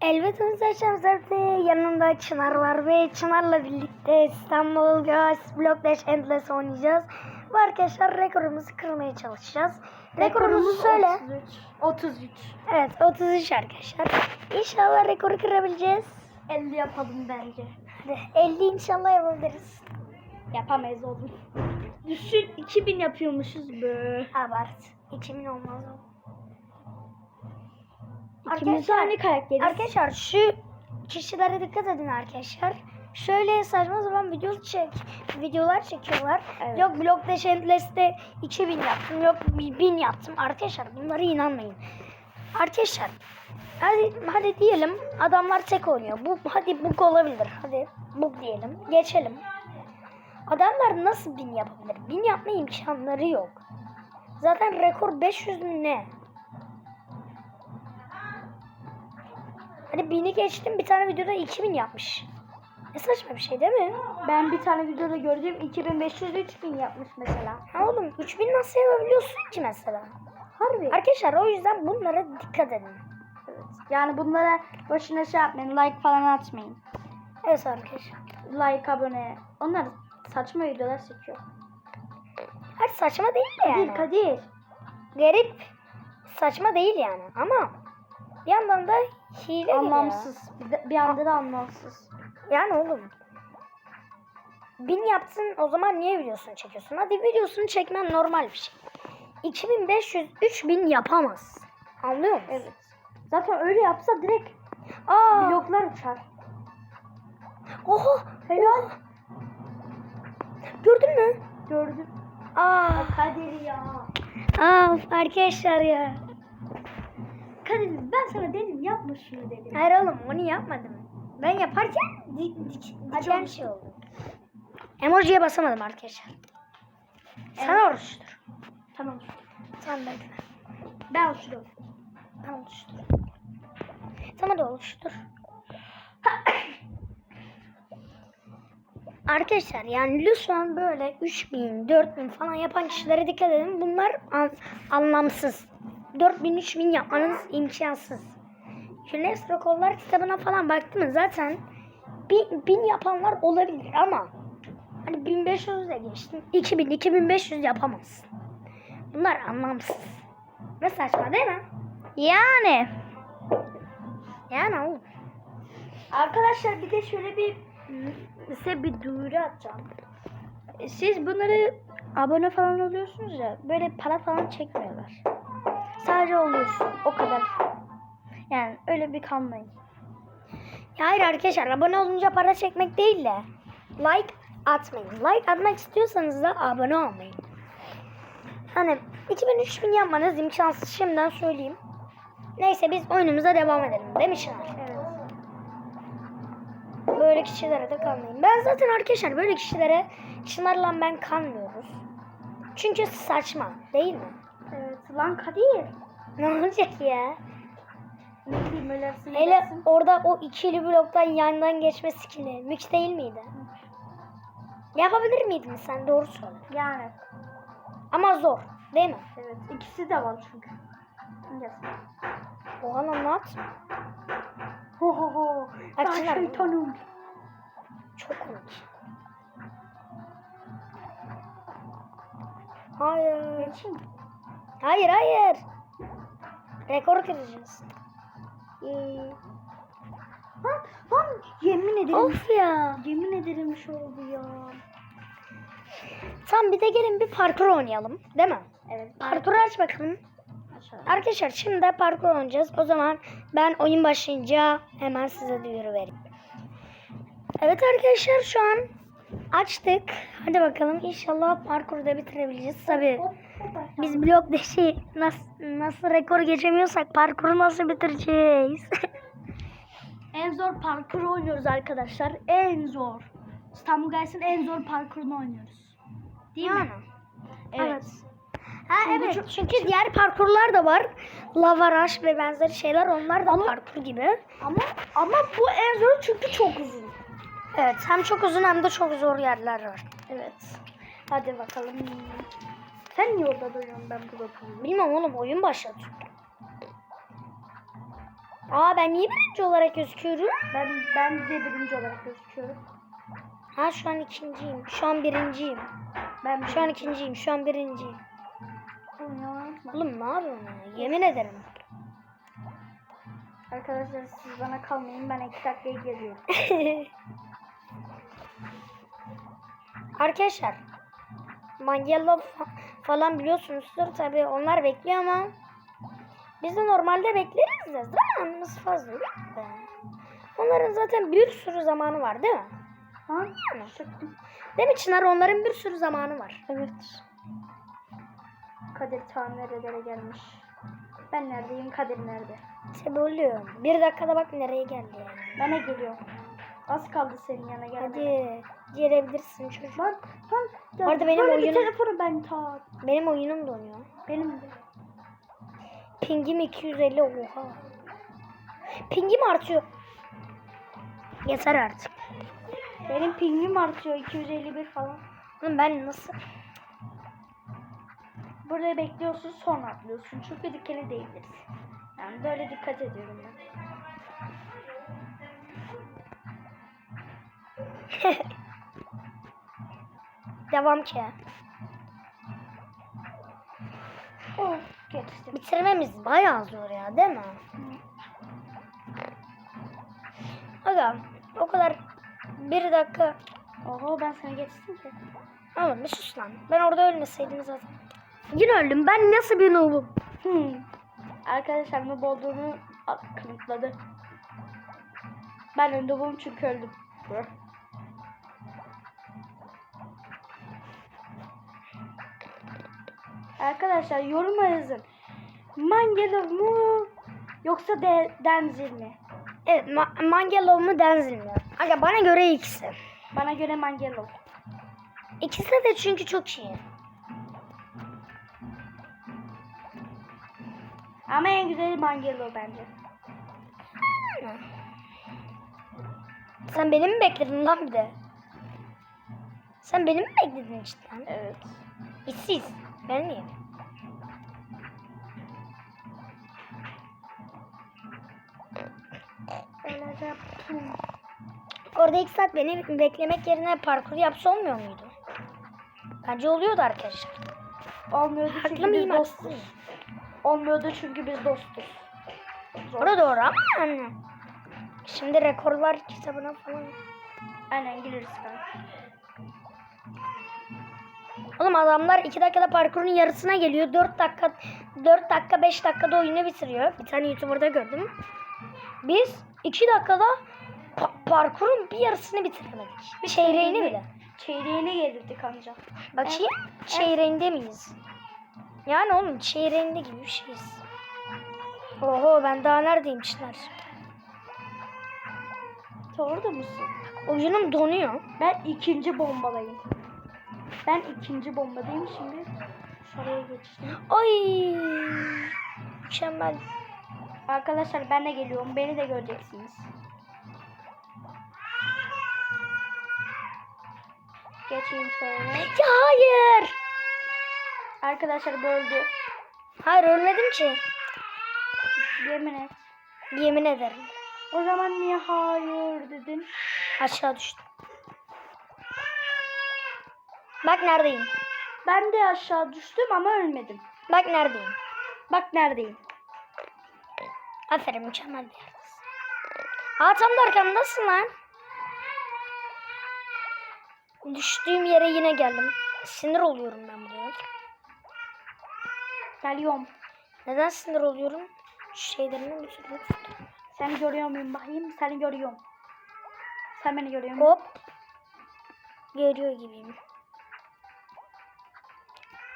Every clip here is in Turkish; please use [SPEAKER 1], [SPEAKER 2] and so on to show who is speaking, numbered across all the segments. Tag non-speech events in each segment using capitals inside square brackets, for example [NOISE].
[SPEAKER 1] Elbette Müzeyşem Zevde yanımda Çınar var ve Çınar'la birlikte İstanbul Girls Block Dash Endless oynayacağız. Ve arkadaşlar rekorumuzu kırmaya çalışacağız. Rekorumuzu söyle.
[SPEAKER 2] 33.
[SPEAKER 1] Evet 33 arkadaşlar. İnşallah rekoru kırabileceğiz.
[SPEAKER 2] 50 yapalım bence.
[SPEAKER 1] Hadi 50 inşallah yapabiliriz.
[SPEAKER 2] Yapamayız oğlum. Düşün 2000 yapıyormuşuz be.
[SPEAKER 1] Abart. 2000 olmaz o.
[SPEAKER 2] İkimiz de aynı karakteriz.
[SPEAKER 1] Arkadaşlar şu kişilere dikkat edin arkadaşlar. Şöyle saçma sapan video çek, videolar çekiyorlar.
[SPEAKER 2] Evet.
[SPEAKER 1] Yok Block Dash Endless'te 2000 yaptım, yok 1000 yaptım. Arkadaşlar bunlara inanmayın. Arkadaşlar hadi, hadi diyelim adamlar tek oynuyor. Bu hadi bug olabilir. Hadi bug diyelim. Geçelim. Adamlar nasıl 1000 yapabilir? 1000 yapma imkanları yok. Zaten rekor 500 mü ne? Hani 1000'i geçtim bir tane videoda 2000 yapmış. Ne saçma bir şey değil mi?
[SPEAKER 2] Ben bir tane videoda gördüm 2500 3000 yapmış mesela.
[SPEAKER 1] Ha oğlum 3000 nasıl yapabiliyorsun ki mesela?
[SPEAKER 2] Harbi.
[SPEAKER 1] Arkadaşlar o yüzden bunlara dikkat edin.
[SPEAKER 2] Evet. Yani bunlara boşuna şey yapmayın. Like falan atmayın.
[SPEAKER 1] Evet arkadaşlar.
[SPEAKER 2] Like, abone. Onlar saçma videolar çekiyor.
[SPEAKER 1] Hayır saçma değil de yani.
[SPEAKER 2] Kadir, Kadir.
[SPEAKER 1] Garip. Saçma değil yani ama bir yandan da hile gibi.
[SPEAKER 2] Anlamsız. Bir, de- bir anda da anlamsız.
[SPEAKER 1] Yani oğlum. Bin yaptın o zaman niye videosunu çekiyorsun? Hadi videosunu çekmen normal bir şey. 2500 3000 yapamaz. Anlıyor musun?
[SPEAKER 2] Evet. Zaten öyle yapsa direkt
[SPEAKER 1] Aa,
[SPEAKER 2] bloklar uçar.
[SPEAKER 1] Oha.
[SPEAKER 2] Helal.
[SPEAKER 1] Gördün mü?
[SPEAKER 2] Gördüm.
[SPEAKER 1] Aa.
[SPEAKER 2] Kadir ya.
[SPEAKER 1] Aa arkadaşlar ya.
[SPEAKER 2] Kadir ben sana dedim yapma şunu dedim.
[SPEAKER 1] Hayır oğlum onu yapmadım. Ben yaparken dik, dik, diken şey oldu. Emojiye basamadım arkadaşlar. Sen oluştur.
[SPEAKER 2] Tamam.
[SPEAKER 1] Sen bekle.
[SPEAKER 2] Ben uçurum.
[SPEAKER 1] Ben oluştur. Tamam da oluştur. [COUGHS] Arkadaşlar yani lütfen böyle 3000, 4000 falan yapan kişilere dikkat edin. Bunlar an- anlamsız. 4000, 3000 yapmanız imkansız. Guinness Rekorlar kitabına falan baktım zaten 1000, 1000 yapanlar olabilir ama hani 1500 de geçtim. 2000, 2500 yapamazsın. Bunlar anlamsız. Ve saçma değil mi?
[SPEAKER 2] Yani.
[SPEAKER 1] Yani oğlum.
[SPEAKER 2] Arkadaşlar bir de şöyle bir size bir duyuru atacağım. Siz bunları abone falan oluyorsunuz ya böyle para falan çekmiyorlar. Sadece oluyorsun o kadar. Yani öyle bir kalmayın.
[SPEAKER 1] Ya hayır arkadaşlar abone olunca para çekmek değil de like atmayın. Like atmak istiyorsanız da abone olmayın. Hani 2000-3000 yapmanız imkansız şimdiden söyleyeyim. Neyse biz oyunumuza devam edelim değil mi?
[SPEAKER 2] Evet.
[SPEAKER 1] Böyle kişilere de kalmayın. Ben zaten arkadaşlar böyle kişilere Çınar'la ben kanmıyoruz. Çünkü saçma değil mi?
[SPEAKER 2] Lan Kadir.
[SPEAKER 1] Ne olacak ya?
[SPEAKER 2] Ne bileyim öyle
[SPEAKER 1] Hele orada o ikili bloktan yandan geçme skill'i mük değil miydi? Yapabilir miydin sen doğru söyle.
[SPEAKER 2] Yani.
[SPEAKER 1] Ama zor değil mi?
[SPEAKER 2] Evet ikisi de var çünkü. Yes.
[SPEAKER 1] Oha lan ne yaptın?
[SPEAKER 2] Ho ho ho. Ben
[SPEAKER 1] Açın abi.
[SPEAKER 2] şeytanım.
[SPEAKER 1] Çok komik. Hayır.
[SPEAKER 2] Geçeyim.
[SPEAKER 1] Hayır hayır. Rekor kıracağız.
[SPEAKER 2] Ee, lan, lan yemin ederim.
[SPEAKER 1] Of ya.
[SPEAKER 2] Yemin ederim şu oldu ya.
[SPEAKER 1] Tamam bir de gelin bir parkur oynayalım. Değil mi?
[SPEAKER 2] Evet.
[SPEAKER 1] Parkuru aç bakalım.
[SPEAKER 2] Aşağı.
[SPEAKER 1] Arkadaşlar şimdi de parkur oynayacağız. O zaman ben oyun başlayınca hemen size duyuru vereyim. Evet arkadaşlar şu an açtık. Hadi bakalım inşallah parkuru da bitirebileceğiz. Tabii biz blok [LAUGHS] dışı nasıl, nasıl rekor geçemiyorsak parkuru nasıl bitireceğiz? [LAUGHS]
[SPEAKER 2] En zor parkur oynuyoruz arkadaşlar. En zor. İstanbul Guys'ın en zor parkurunu oynuyoruz. Değil
[SPEAKER 1] yani.
[SPEAKER 2] mi? Evet.
[SPEAKER 1] Ha
[SPEAKER 2] Çünkü
[SPEAKER 1] evet
[SPEAKER 2] çok-
[SPEAKER 1] çünkü diğer parkurlar da var. Lava Rush ve benzeri şeyler onlar da
[SPEAKER 2] Ama-
[SPEAKER 1] parkur gibi.
[SPEAKER 2] Ama ama bu en zor çünkü çok uzun.
[SPEAKER 1] Evet hem çok uzun hem de çok zor yerler var.
[SPEAKER 2] Evet. Hadi bakalım. Sen niye orada duruyorsun ben burada duruyorum?
[SPEAKER 1] Bilmem oğlum oyun başladı. Aa ben niye birinci olarak gözüküyorum?
[SPEAKER 2] Ben ben de birinci olarak gözüküyorum.
[SPEAKER 1] Ha şu an ikinciyim. Şu an birinciyim.
[SPEAKER 2] Ben
[SPEAKER 1] Şu an ikinciyim. Şu an birinciyim.
[SPEAKER 2] Oğlum
[SPEAKER 1] ne yapıyorsun ya? Yemin ederim.
[SPEAKER 2] Arkadaşlar siz bana kalmayın ben iki dakikaya geliyorum. [LAUGHS]
[SPEAKER 1] Arkadaşlar Mangello falan biliyorsunuzdur tabi onlar bekliyor ama biz de normalde bekleriz de zamanımız fazla yok be. Onların zaten bir sürü zamanı var değil mi?
[SPEAKER 2] Ha?
[SPEAKER 1] Değil mi Çınar? Onların bir sürü zamanı var.
[SPEAKER 2] Evet. Kadir ta nerelere gelmiş. Ben neredeyim Kadir nerede?
[SPEAKER 1] Tabi oluyor. Bir dakikada bak nereye geldi yani.
[SPEAKER 2] Ben de geliyorum. Az kaldı senin yana gelmeye.
[SPEAKER 1] Hadi gelebilirsin çocuk.
[SPEAKER 2] Lan lan. Ya
[SPEAKER 1] Bu arada benim
[SPEAKER 2] böyle
[SPEAKER 1] oyunum-
[SPEAKER 2] telefonu ben ta.
[SPEAKER 1] Benim oyunum donuyor.
[SPEAKER 2] Benim de.
[SPEAKER 1] Pingim 250 oha. Pingim artıyor. Yeter artık.
[SPEAKER 2] Benim pingim artıyor 251 falan.
[SPEAKER 1] Oğlum ben nasıl?
[SPEAKER 2] Burada bekliyorsun sonra atlıyorsun. Çünkü dikeni değiliriz. Yani böyle dikkat ediyorum ben. [LAUGHS]
[SPEAKER 1] Devam ki.
[SPEAKER 2] Oh geçtim.
[SPEAKER 1] Bitirmemiz bayağı zor ya değil mi? Aga o kadar bir dakika.
[SPEAKER 2] Oho ben sana geçtim ki.
[SPEAKER 1] Oğlum bir sus lan. Ben orada ölmeseydim zaten. Yine öldüm. Ben nasıl bir noobum?
[SPEAKER 2] Hmm. Arkadaşlar noob olduğunu kanıtladı. Ben noobum çünkü öldüm. Arkadaşlar yoruma yazın. Mangelov mu yoksa de Denzil mi?
[SPEAKER 1] Evet ma- Mangelov mu Denzil mi? Aga bana göre ikisi.
[SPEAKER 2] Bana göre Mangelov.
[SPEAKER 1] İkisi de çünkü çok iyi.
[SPEAKER 2] Ama en güzeli Mangelov bence.
[SPEAKER 1] Sen beni mi bekledin lan bir de? Sen beni mi bekledin cidden?
[SPEAKER 2] Evet.
[SPEAKER 1] İşsiz. Ben miyim? Orada ilk saat beni beklemek yerine parkur yapsa olmuyor muydu? Bence oluyordu arkadaşlar.
[SPEAKER 2] Olmuyordu
[SPEAKER 1] Haklı
[SPEAKER 2] çünkü biz dostuz.
[SPEAKER 1] haksız?
[SPEAKER 2] Olmuyordu çünkü biz dostuz.
[SPEAKER 1] Orada doğru ama yani. Şimdi rekorlar kitabına falan.
[SPEAKER 2] Aynen geliriz kanka.
[SPEAKER 1] Oğlum adamlar 2 dakikada parkurun yarısına geliyor. 4 dakika 4 dakika 5 dakikada oyunu bitiriyor. Bir tane YouTuber'da gördüm. Biz 2 dakikada pa- parkurun bir yarısını bitiremedik. Bir çeyreğini bile.
[SPEAKER 2] Çeyreğine gelirdik anca.
[SPEAKER 1] Bakayım çeyreğinde miyiz? Yani oğlum çeyreğinde gibi bir şeyiz. Oho ben daha neredeyim Çınar?
[SPEAKER 2] Orada mısın?
[SPEAKER 1] Oyunum donuyor.
[SPEAKER 2] Ben ikinci bombadayım. Ben ikinci bombadayım şimdi. Şuraya geçtim.
[SPEAKER 1] Ay mükemmel.
[SPEAKER 2] Arkadaşlar ben de geliyorum. Beni de göreceksiniz. Geçeyim şöyle.
[SPEAKER 1] Ya hayır.
[SPEAKER 2] Arkadaşlar böldü.
[SPEAKER 1] Hayır ölmedim ki.
[SPEAKER 2] Yemin et.
[SPEAKER 1] Yemin ederim.
[SPEAKER 2] O zaman niye hayır dedin?
[SPEAKER 1] Aşağı düştüm. Bak neredeyim.
[SPEAKER 2] Ben de aşağı düştüm ama ölmedim.
[SPEAKER 1] Bak neredeyim.
[SPEAKER 2] Bak neredeyim.
[SPEAKER 1] Aferin mükemmel bir yerdesin. Aa tam da arkamdasın lan. Düştüğüm yere yine geldim. Sinir oluyorum ben buraya.
[SPEAKER 2] Geliyorum.
[SPEAKER 1] Neden sinir oluyorum? Şu şeylerini bir türlü.
[SPEAKER 2] Seni görüyor muyum bakayım? Seni görüyorum. Sen beni görüyor musun?
[SPEAKER 1] Hop. Görüyor gibiyim.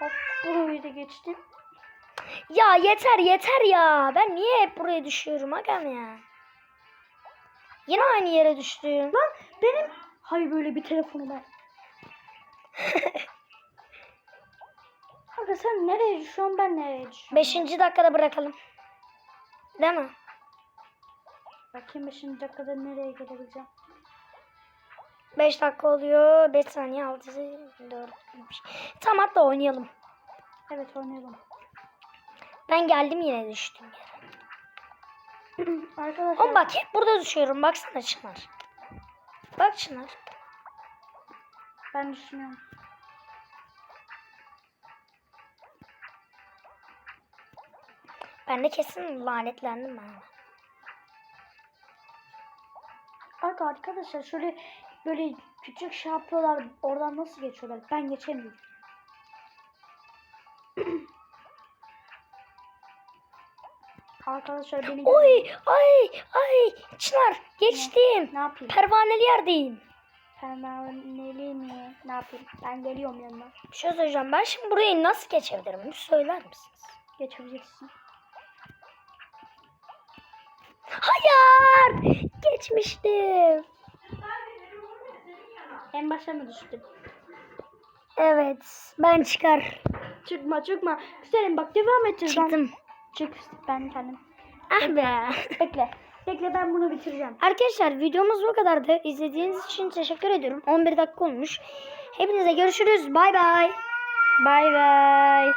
[SPEAKER 2] Hop. Burayı da geçtim.
[SPEAKER 1] Ya yeter yeter ya. Ben niye hep buraya düşüyorum agam ya? Yine aynı yere düştüm.
[SPEAKER 2] Lan benim... Hay böyle bir telefonu var. [LAUGHS] Kanka sen nereye düşüyorsun ben nereye düşüyorum?
[SPEAKER 1] Beşinci dakikada bırakalım. Değil mi?
[SPEAKER 2] Bakayım 5. dakikada nereye gelebileceğim.
[SPEAKER 1] 5 dakika oluyor. 5 saniye 6 4 Tamam hatta oynayalım.
[SPEAKER 2] Evet oynayalım.
[SPEAKER 1] Ben geldim yine düştüm yere. [CLEARS THROAT]
[SPEAKER 2] Arkadaşlar
[SPEAKER 1] Oğlum bak hep burada düşüyorum. Baksana Çınar. Bak Çınar.
[SPEAKER 2] ben düşünüyorum.
[SPEAKER 1] Ben de kesin lanetlendim ben.
[SPEAKER 2] Bak arkadaşlar şöyle böyle küçük şey yapıyorlar. Oradan nasıl geçiyorlar? Ben geçemiyorum. [CLEARS THROAT] arkadaşlar beni
[SPEAKER 1] Oy ay ay Çınar geçtim.
[SPEAKER 2] ne yapayım?
[SPEAKER 1] Pervaneli yerdeyim.
[SPEAKER 2] Permaneli mi? Ne yapayım? Ben geliyorum yanına.
[SPEAKER 1] Bir şey söyleyeceğim. Ben şimdi burayı nasıl geçebilirim? Bir söyler misiniz?
[SPEAKER 2] Geçebilirsin.
[SPEAKER 1] Hayır! Geçmiştim.
[SPEAKER 2] En başa mı düştün?
[SPEAKER 1] Evet. Ben çıkar.
[SPEAKER 2] Çıkma çıkma. Güzelim bak devam edeceğim.
[SPEAKER 1] Çıktım.
[SPEAKER 2] Çık ben kendim.
[SPEAKER 1] Ah be.
[SPEAKER 2] Bekle. Bekle ben bunu bitireceğim.
[SPEAKER 1] Arkadaşlar videomuz bu kadardı. İzlediğiniz için teşekkür ediyorum. 11 dakika olmuş. Hepinize görüşürüz. Bay bay.
[SPEAKER 2] Bay bay.